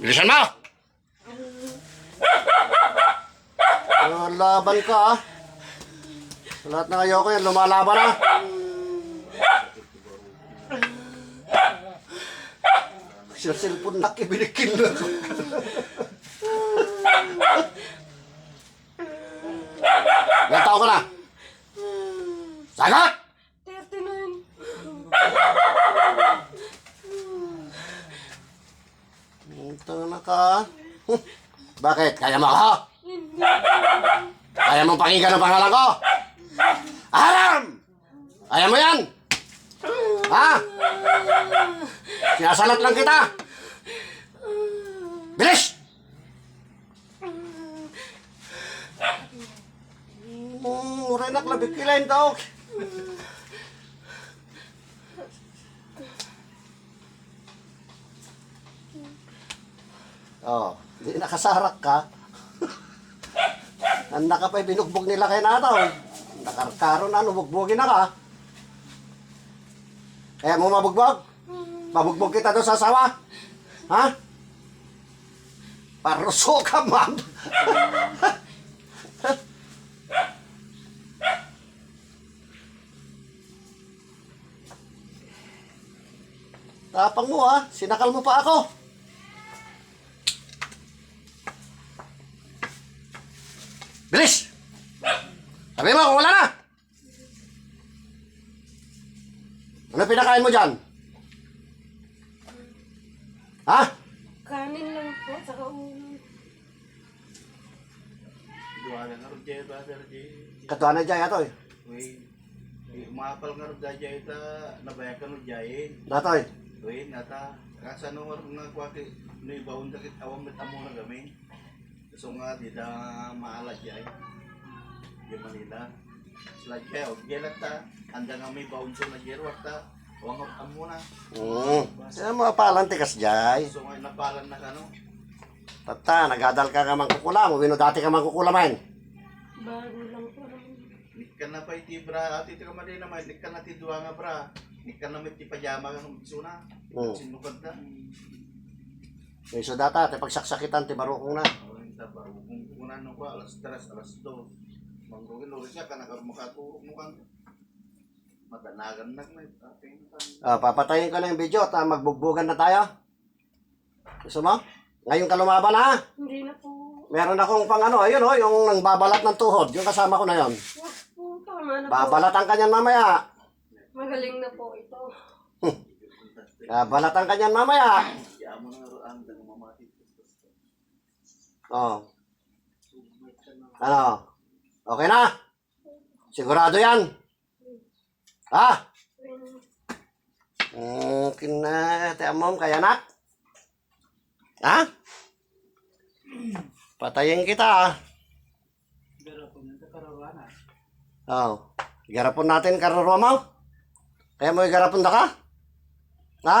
Bilisan mo! Ah, laban ka ah. Lahat na kayo ko yan, lumalaban ah. Sa cellphone na kibinikin na ako. Ilan tao na? Sagot! 39. Ito na ka. Bakit? Kaya mo ako? Kaya mong pakinggan ang pangalan ko? Alam! Kaya mo yan? Ha? Sinasalat lang kita. Bilis! Uray na klabik kilain daw. Oh, di nakasarak ka. Ang nakapay binugbog nila kay nataw. Nakarkaro na, lumugbogin na ka. Kaya mo mabugbog? Mabugbog kita doon sa sawa? Ha? Paruso ka, man. Tapang mo ha, sinakal mo pa ako. Bilis! Sabi mo wala na! Ano pinakain mo dyan? Ha? Kanin lang po, saka ulo. Duwala nga rin dyan, brother Jay. Katuan na dyan ato eh. Uy, umapal nga rin dyan ita, nabaya ka rin dyan. Datoy. Uy, nata, kasa nung nga nga kwaki, no ibaon dakit awang metamo na gamin. So nga, di da maala dyan. Di Manila. Dyan, o gelat ta, anda nga may baon so na dyan, wakta, awang amo na. Hmm. Sino mga palantikas dyan? So nga, napalan na ka no. Tata, nagadal ka ka mangkukulam. Wino dati ka mangkukulamain. Bago lang po. Nikan na pa iti bra, ati ka man naman, nikan na ti duwa nga bra. Nikan na may ti pajama ka nung suna. Hmm. Sinukad na. May so data, te pagsaksakitan, ti barukong na. Hindi ba, kung kunan nung ko, alas 3, alas 2. Manggugin, lori siya, kanakar makaturok mo kan. Matanagan na may kan. Ah, papatayin ko na yung video at ah, magbugbugan na tayo. Gusto mo? Ngayon ka lumaban ha? Hindi na po. Meron akong pang ano, ayun oh, yung nang babalat ng tuhod. Yung kasama ko na yon. Wag po, tama na po. Babalatan ka niyan mamaya. Magaling na po ito. Babalatan ka niyan mamaya. Kaya mo na roon, dang mamati. Oh. Ano? Okay na? Sigurado yan? Ha? Okay na. Tiyan mo, kaya na? Ha? Patayin kita ah. Oh. Igarapon natin kararwa mo. Kaya mo igarapon da ka? Ha?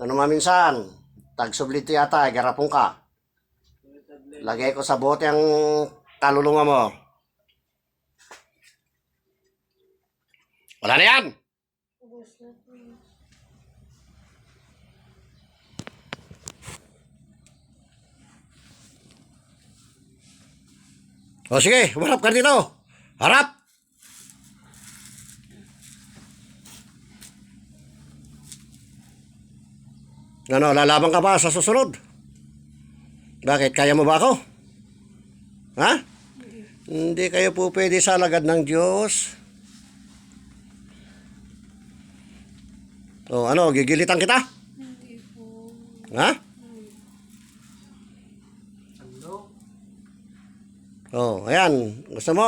Ano maminsan? Tagsubliti yata, igarapon ka. Lagay ko sa bote ang kalulunga mo. Wala na yan! O sige, humarap ka dito. Harap! Ano, lalaban ka ba sa susunod? Bakit? Kaya mo ba ako? Ha? Hindi kayo po pwede sa alagad ng Diyos. O ano, gigilitan kita? Hindi po. Ha? Oh, ayan. Gusto mo,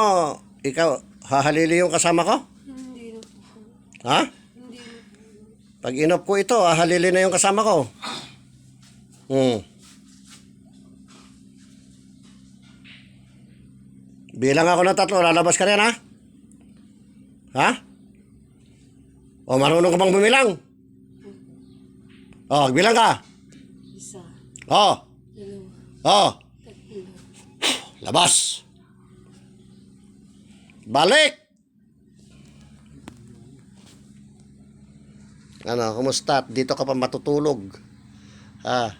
ikaw, hahalili yung kasama ko? Hindi na po. Ha? Hindi na po. Pag inop ko ito, hahalili na yung kasama ko. Hmm. Bilang ako ng tatlo, lalabas ka rin, ha? Ha? O, marunong ka bang bumilang? O, bilang ka. Isa, O, o, labas. Balik. Ano, kumusta? Dito ka pa matutulog. Ah,